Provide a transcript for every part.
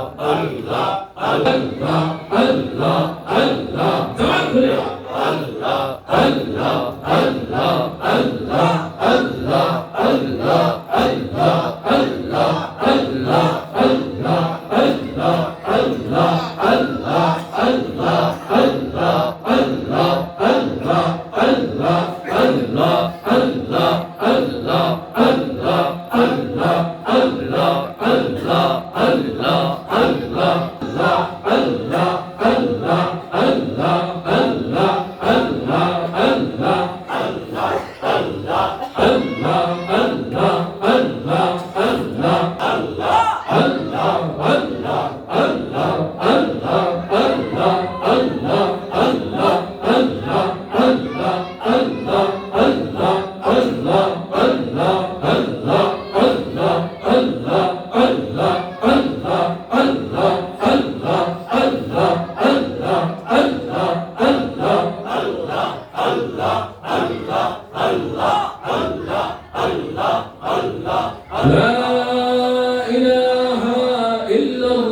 الله الله الله الله تمام الله الله الله الله الله الله الله الله الله الله الله الله الله الله الله الله الله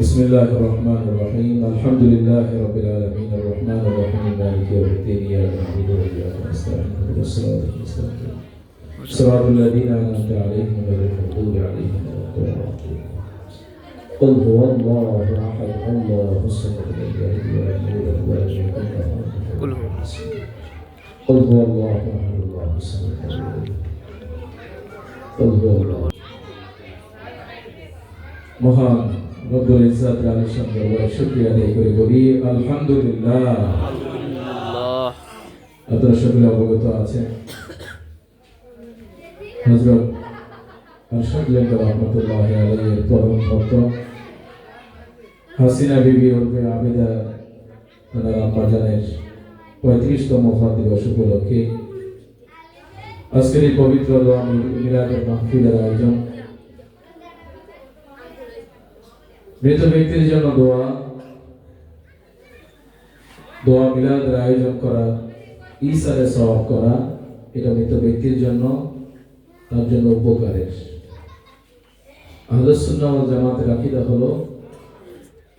بسم الله الرحمن الرحيم الحمد لله رب العالمين الرحمن الرحيم مالك يوم الدين إياك نعبد وإياك نستعين اهدنا الصراط المستقيم صراط الذين أنعمت عليهم غير المغضوب عليهم ولا الضالين قل هو الله احد الله الصمد لم يلد ولم يولد ولم يكن له كفوا قل هو. احد قل هو الله احد الله الصمد لم يلد قل هو الله মহান রব্বুল ইজ্জাত আলীর সঙ্গে বড় শুকরিয়া আদায় করে বলি আলহামদুলিল্লাহ। আল্লাহ। আপনারা সকলে অবগত আছেন। হজরত আরশাদুল্লাহ রহমতুল্লাহ আলাইয়ের পরম ভক্ত। হাসিনা বিবি ওরফে আবেদা তারা আব্বাজানের পঁয়ত্রিশতম দিবস উপলক্ষে আজকের এই পবিত্র মিলাদের মাহফিলের আয়োজন মৃত ব্যক্তির জন্য দোয়া। দোয়া মিলাদের আয়োজন করা ইসারে সওয়াব করা, এটা মৃত ব্যক্তির জন্য, তার জন্য উপকারের। ওয়াল জামাতের আকীদা হলো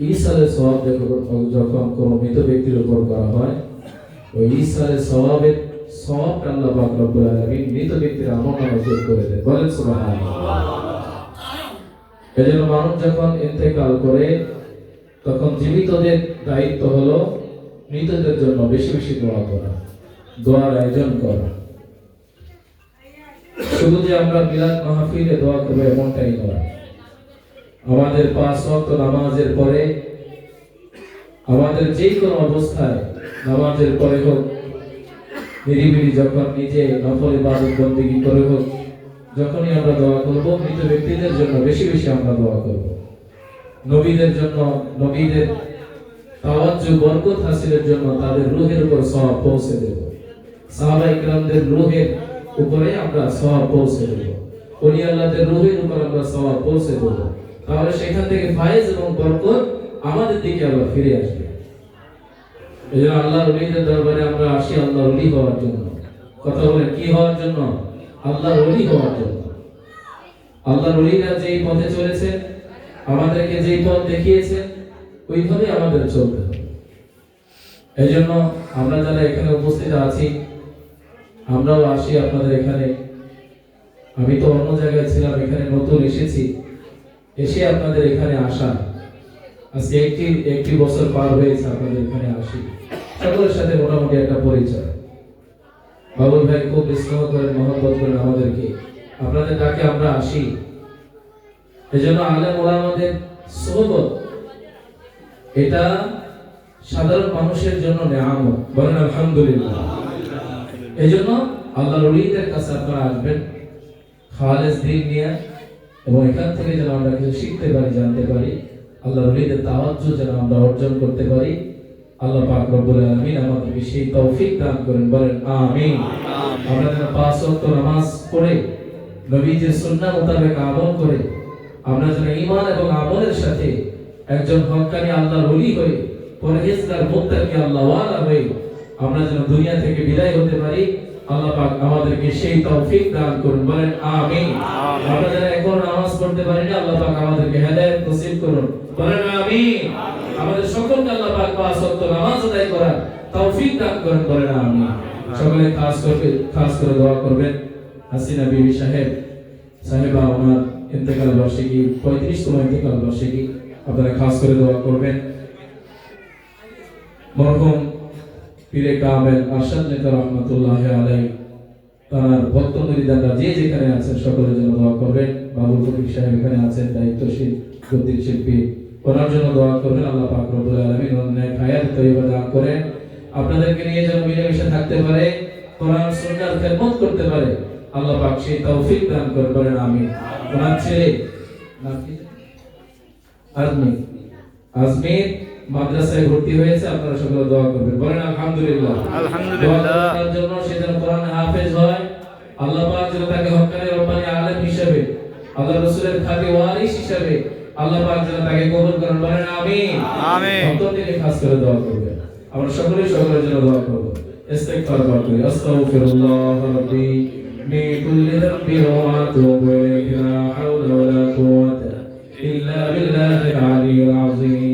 ইসারে সওয়াব যখন কোনো মৃত ব্যক্তির উপর করা হয়, ওই ইসারে সওয়াবের সওয়াবটা আল্লাহ পাক আলামিন মৃত ব্যক্তির আমলনামা যোগ করে দেন। বলেন সুবহানাল্লাহ। এজন্য মানুষ যখন ইন্তেকাল করে, তখন জীবিতদের দায়িত্ব হলো মৃতদের জন্য বেশি বেশি দোয়া করা, দোয়ার আয়োজন করা। শুধু যে আমরা মিলাদ মাহফিলে দোয়া করব এমনটাই নয়। আমাদের পাঁচ ওয়াক্ত নামাজের পরে, আমাদের যে কোনো অবস্থায় নামাজের পরে হোক, নিরিবিলি যখন নিজে নফল ইবাদত বন্দেগী করে হোক যখনই আমরা দোয়া করব, মৃত ব্যক্তিদের জন্য বেশি বেশি আমরা দোয়া করব। নবীদের জন্য, নবীদের তাওয়াজ্জু বরকত হাসিলের জন্য তাদের রূহের উপর সওয়াব পৌঁছে দেব। সাহাবা ইকরামদের রূহের উপরে আমরা সওয়াব পৌঁছে দেব। ওলি আল্লাহদের রূহের উপর আমরা সওয়াব পৌঁছে দেব। তাহলে সেখান থেকে ফায়েজ এবং বরকত আমাদের দিকে আবার ফিরে আসবে। এই জন্য আল্লাহর ওলিদের দরবারে আমরা আসি আল্লাহর ওলি হওয়ার জন্য। কথা বলে কি হওয়ার জন্য? আল্লাহর ওলি হওয়ার জন্য। আল্লাহর ওলিরা যেই পথে চলেছেন আমাদেরকে যেই পথ দেখিয়েছেন ওইভাবে আমাদের চলতে হবে। এই জন্য আমরা যারা এখানে উপস্থিত আছি, আমরাও আসি আপনাদের এখানে। আমি তো অন্য জায়গায় ছিলাম, এখানে নতুন এসেছি। এসে আপনাদের এখানে আসা। আজকে একটি একটি বছর পার হয়েছে আপনাদের এখানে আসি। সকলের সাথে মোটামুটি একটা পরিচয়। বাবুল ভাই খুব স্নেহ করেন মহব্বত করেন আমাদেরকে। আপনাদের ডাকে আমরা আসি। এজন্য আলেম ওলামাদের সোহবত এটা সাধারণ মানুষের জন্য নেয়ামত। বলেন আলহামদুলিল্লাহ। এই জন্য আল্লাহর ওলিদের কাছে আপনারা আসবেন। খালেজ দিন নিয়ে এবং এখান থেকে যেন আমরা কিছু শিখতে পারি, জানতে পারি। আল্লাহর ওলিদের তাওয়াজ্জু যেন আমরা অর্জন করতে পারি। আল্লাহ পাক রব্বুল আলামিন আমাদেরকে সেই তৌফিক দান করেন বলেন আমিন। আমরা যেন পাঁচ ওয়াক্ত নামাজ পড়ে নবীজির সুন্নাহ মোতাবেক আমল করে আমরা যেন ঈমান এবং আমলের সাথে একজন হক্কানি আল্লাহর ওলি হয়ে পরহেজগার মুত্তাকি আল্লাহ ওয়ালা হয়ে আমরা যেন দুনিয়া থেকে বিদায় হতে পারি। আল্লাহ পাক আমাদেরকে সেই তৌফিক দান করুন বলেন আমিন। আমরা যারা এখন নামাজ পড়তে পারি না আল্লাহ পাক আমাদেরকে হেদায়েত নসিব করুন। বলেন আমিন। আমাদের সকলকে আল্লাহ পাক পাঁচ ওয়াক্ত নামাজ আদায় করার তৌফিক দান করুন বলেন আমিন। সকলে খাস করে খাস করে দোয়া করবেন। হাসিনা বিবি সাহেব সাহেবা ওনার ইন্তেকাল বার্ষিকী পঁয়ত্রিশতম ইন্তেকাল বার্ষিকী আপনারা খাস করে দোয়া করবেন। মরহুম পীরে কামেল আরশাদ নেতা রহমতুল্লাহ আলাই তার ভক্ত মুরিদানরা যে যেখানে আছেন সকলের জন্য দোয়া করবেন। বাবুল ফকির সাহেব এখানে আছেন, দায়িত্বশীল গদ্দির শিল্পী। ওনার জন্য দোয়া করবেন, আল্লাহ পাক রব্বুল আলামিন ওনার হায়াত তৈবা দান করেন। আপনাদেরকে নিয়ে যেন মিলেমিশে থাকতে পারে, কোরআন সুন্নাহর খেদমত করতে পারে, আল্লাহ পাক সেই তৌফিক দান করে বলেন, আমিন। ওনার ছেলে নাম কি? আজমির। আজমির মাদ্রাসায় ভর্তি হয়েছে আপনারা সকলে দোয়া করবেন। বলেন আলহামদুলিল্লাহ। আলহামদুলিল্লাহ। জন্য সে যেন কোরআন হাফেজ হয়। আল্লাহ পাক যেন তাকে হকানে রব্বানি আলেম হিসেবে আল্লাহ রাসূলের খাতে ওয়ারিস হিসেবে আল্লাহ পাক যেন তাকে কবুল করেন। বলেন আমিন। আমিন। অন্তরে খাস করে দোয়া করবেন। আমরা সকলে সকলের জন্য দোয়া করব। ইস্তিগফার করি। আস্তাগফিরুল্লাহ রাব্বি من كل ذنب وأتوب إليه لا حول ولا قوة إلا بالله العلي العظيم